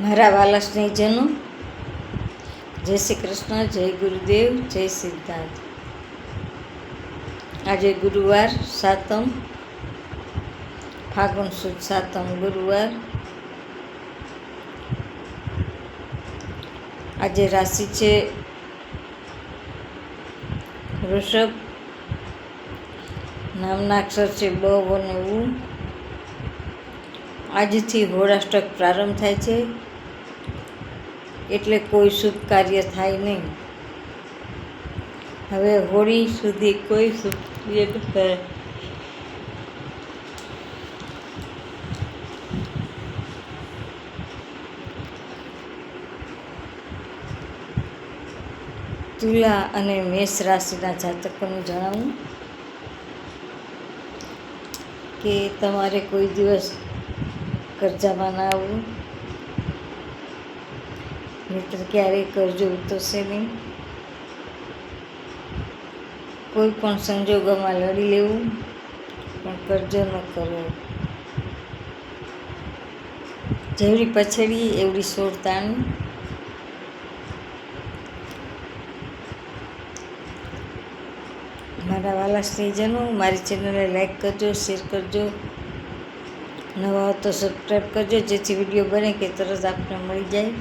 મારા વાલા સ્નેહજનો, જય શ્રી કૃષ્ણ, જય ગુરુદેવ, જય સિદ્ધાર્થ આજે ગુરુવાર સાતમ, ફાગુન સુદ સાતમ ગુરુવાર. આજે રાશિ છે વૃષભ, નામના અક્ષર છે બ અને ઉ. આજથી હોળાષ્ટક પ્રારંભ થાય છે. એટલે કોઈ શુભ કાર્ય થાય નહીં. હવે હોળી સુધી કોઈ શુભ કાર્ય થાય. તુલા અને મેષ રાશિના જાતકોનું જણાવું કે તમારે કોઈ દિવસ કરજામાં ના આવવું મિત્ર ક્યારેય કરજો ઉતરશે નહીં. કોઈ પણ સંજોગોમાં લડી લેવું, પણ કરજો ન કરો. જેવડી પછડી એવડી સોળ તાણી મારા વાલા સ્નેહીજનો, મારી ચેનલને લાઈક કરજો શેર કરજો. નવા તો સબસ્ક્રાઈબ કરજો, જેથી વીડિયો બને કે તરત આપને મળી જાય.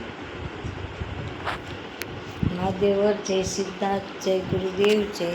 મહાદેવર જય સિદ્ધાર્થ જય ગુરુદેવ જય